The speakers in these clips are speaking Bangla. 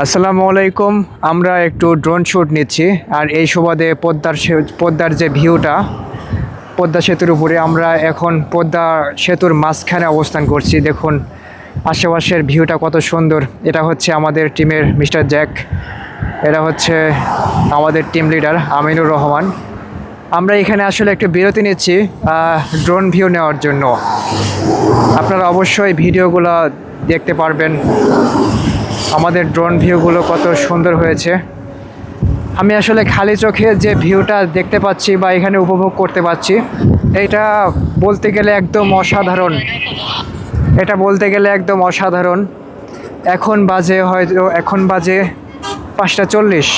আসসালামু আলাইকুম, আমরা একটু ড্রোন শ্যুট নিচ্ছি। আর এই সুবাদে পদ্মার পদ্মার যে ভিউটা, পদ্মা সেতুর উপরে আমরা এখন পদ্মা সেতুর মাঝখানে অবস্থান করছি। দেখুন, আশেপাশের ভিউটা কত সুন্দর। এটা হচ্ছে আমাদের টিমের মিস্টার জ্যাক। এটা হচ্ছে আমাদের টিম লিডার আমিনুর রহমান। আমরা এখানে আসলে একটু বিরতি নিচ্ছি ড্রোন ভিউ নেওয়ার জন্য। আপনারা অবশ্যই ভিডিওগুলো দেখতে পারবেন। আমাদের ড্রোন ভিউগুলো কত সুন্দর হয়েছে। আমি আসলে খালি চোখে যে ভিউটা দেখতে পাচ্ছি বা এখানে উপভোগ করতে পাচ্ছি, এটা বলতে গেলে একদম অসাধারণ। এটা বলতে গেলে একদম অসাধারণ। এখন বাজে হয়তো, এখন বাজে পাঁচটা চল্লিশ।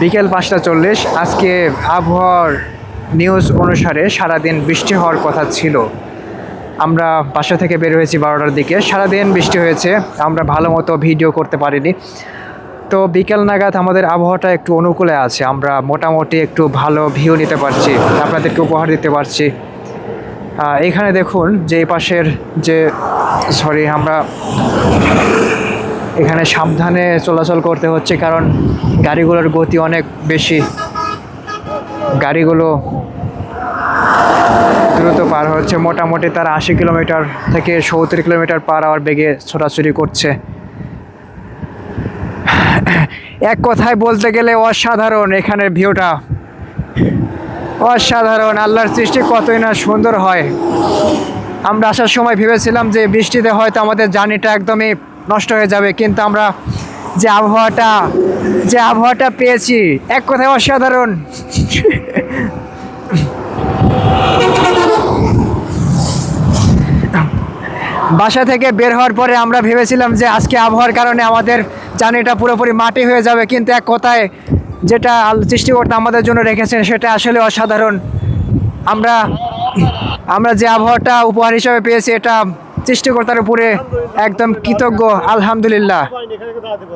বিকেল পাঁচটা চল্লিশ, আজকে আবহাওয়ার নিউজ অনুসারে সারাদিন বৃষ্টি হওয়ার কথা ছিল। আমরা বাসা থেকে বের হয়েছি বারোটার দিকে। সারাদিন বৃষ্টি হয়েছে, আমরা ভালো মতো ভিডিও করতে পারিনি। তো বিকেল নাগাদ আমাদের আবহাওয়াটা একটু অনুকূলে আছে, আমরা মোটামুটি একটু ভালো ভিউ নিতে পারছি, আপনাদেরকে উপহার দিতে পারছি। এখানে দেখুন যে পাশের যে সরি আমরা এখানে সাবধানে চলাচল করতে হচ্ছে কারণ গাড়িগুলোর গতি অনেক বেশি। গাড়িগুলো দ্রুত পার হচ্ছে। মোটামুটি তার আশি কিলোমিটার থেকে সত্তর কিলোমিটার পার আওয়ার বেগে ছোটাছুটি করছে। এক কথায় বলতে গেলে অসাধারণ এখানের ভিউটা। অসাধারণ, আল্লাহর সৃষ্টি কতই না সুন্দর হয়। আমরা আসার সময় ভেবেছিলাম যে বৃষ্টিতে হয়তো আমাদের জার্নিটা একদমই নষ্ট হয়ে যাবে, কিন্তু আমরা যে আবহাওয়াটা যে আবহাওয়াটা পেয়েছি, এক কথায় অসাধারণ। বাসা থেকে বের হওয়ার পরে আমরা ভেবেছিলাম যে আজকে আবহাওয়ার কারণে আমাদের জার্নিটা পুরোপুরি মাটি হয়ে যাবে, কিন্তু এক কথায় যেটা সৃষ্টিকর্তা আমাদের জন্য রেখেছেন সেটা আসলে অসাধারণ। আমরা আমরা যে আবহাওয়াটা উপহার হিসাবে পেয়েছি, এটা সৃষ্টিকর্তার উপরে একদম কৃতজ্ঞ, আলহামদুলিল্লাহ।